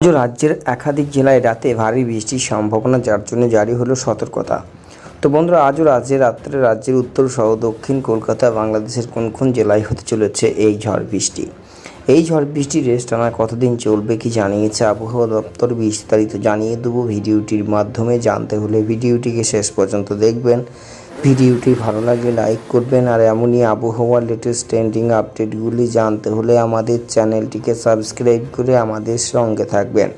রাজ্যের একাধিক জেলায় রাতে ভারী বৃষ্টির সম্ভাবনা, যার জন্য জারি হলো সতর্কতা। তো বন্ধুরা, আজও রাজ্যে রাত্রে রাজ্যের উত্তর সহ দক্ষিণ কলকাতা, বাংলাদেশের কোন কোন জেলায় হতে চলেছে এই ঝড় বৃষ্টি? এই ঝড় বৃষ্টির রেস টানা কতদিন চলবে কি জানিয়েছে আবহাওয়া দপ্তর বিস্তারিত জানিয়ে দেবো ভিডিওটির মাধ্যমে। জানতে হলে ভিডিওটিকে শেষ পর্যন্ত দেখবেন। ভিডিওটি ভালো লাগলে লাইক করবেন আর এমনই আবহাওয়ার লেটেস্ট ট্রেন্ডিং আপডেটগুলি জানতে হলে আমাদের চ্যানেলটিকে সাবস্ক্রাইব করে আমাদের সঙ্গে থাকবেন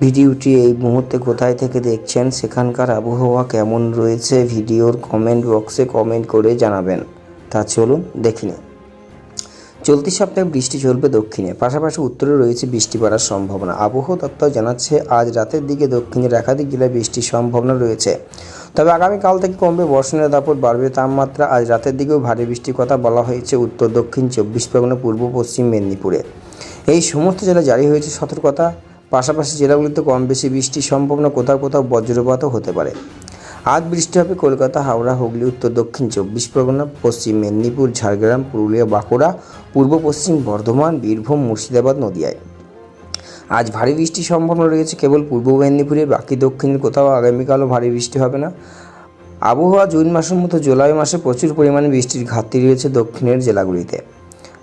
ভিডিওটি এই মুহূর্তে কোথায় থেকে দেখছেন, সেখানকার আবহাওয়া কেমন রয়েছে, ভিডিওর কমেন্ট বক্সে কমেন্ট করে জানাবেন তা চলুন, দেখি। চলতি সপ্তাহে বৃষ্টি চলবে দক্ষিণে, পাশাপাশি উত্তরে রয়েছে বৃষ্টি পড়ার সম্ভাবনা। আবহাওয়া দপ্তর জানাচ্ছে, আজ রাতের দিকে দক্ষিণের একাধিক জেলায় বৃষ্টির সম্ভাবনা রয়েছে। তবে আগামীকাল থেকে কমবে বর্ষণের দাপট, বাড়বে তাপমাত্রা। আজ রাতের দিকেও ভারী বৃষ্টির কথা বলা হয়েছে উত্তর, দক্ষিণ, চব্বিশ পরগনা, পূর্ব, পশ্চিম মেদিনীপুরে। এই সমস্ত জেলায় জারি হয়েছে সতর্কতা। পাশাপাশি জেলাগুলিতে কম বেশি বৃষ্টির সম্ভাবনা কোথাও কোথাও বজ্রপাতও হতে পারে। আজ বৃষ্টি হবে কলকাতা, হাওড়া, হুগলি, উত্তর, দক্ষিণ চব্বিশ পরগনা, পশ্চিম মেদিনীপুর, ঝাড়গ্রাম, পুরুলিয়া, বাঁকুড়া, পূর্ব পশ্চিম বর্ধমান, বীরভূম, মুর্শিদাবাদ, নদিয়ায়। আজ ভারী বৃষ্টির সম্ভাবনা রয়েছে, কেবল পূর্ব মেদিনীপুরে, বাকি দক্ষিণের কোথাও আগামীকালও ভারী বৃষ্টি হবে না। আবহাওয়া জুন মাসের মতো জুলাই মাসে প্রচুর পরিমাণে বৃষ্টির ঘাটতি রয়েছে দক্ষিণের জেলাগুলিতে।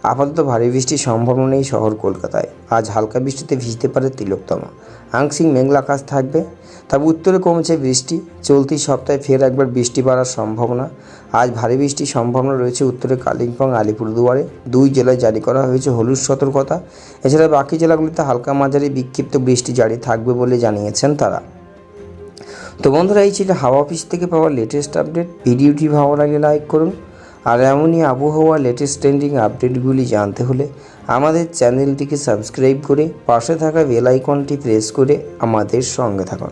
আপাতত ভারী বৃষ্টির সম্ভাবনা নেই শহর কলকাতায়। আজ হালকা বৃষ্টিতে ভিজতে পারে তিলোত্তমা। আংশিক মেঘলা আকাশ থাকবে। তবে উত্তরে কমেছে বৃষ্টি। চলতি সপ্তাহে ফের একবার বৃষ্টি বাড়ার সম্ভাবনা। আজ ভারী বৃষ্টির সম্ভাবনা রয়েছে উত্তরে কালিম্পং, আলিপুরদুয়ারে। দুই জেলায় জারি করা হয়েছে হলুদ সতর্কতা। এছাড়া বাকি জেলাগুলিতে হালকা মাঝারি বিক্ষিপ্ত বৃষ্টি জারি থাকবে বলে জানিয়েছেন তারা। তো বন্ধুরা, এই ছিল হাওয়া অফিস থেকে পাওয়া লেটেস্ট আপডেট ভিডিওটি ভালো লাগে লাইক করুন। আর এমনই আবহাওয়া লেটেস্ট ট্রেন্ডিং আপডেটগুলি জানতে হলে আমাদের চ্যানেলটিকে সাবস্ক্রাইব করে পাশে থাকা বেল আইকনটি প্রেস করে আমাদের সঙ্গে থাকুন।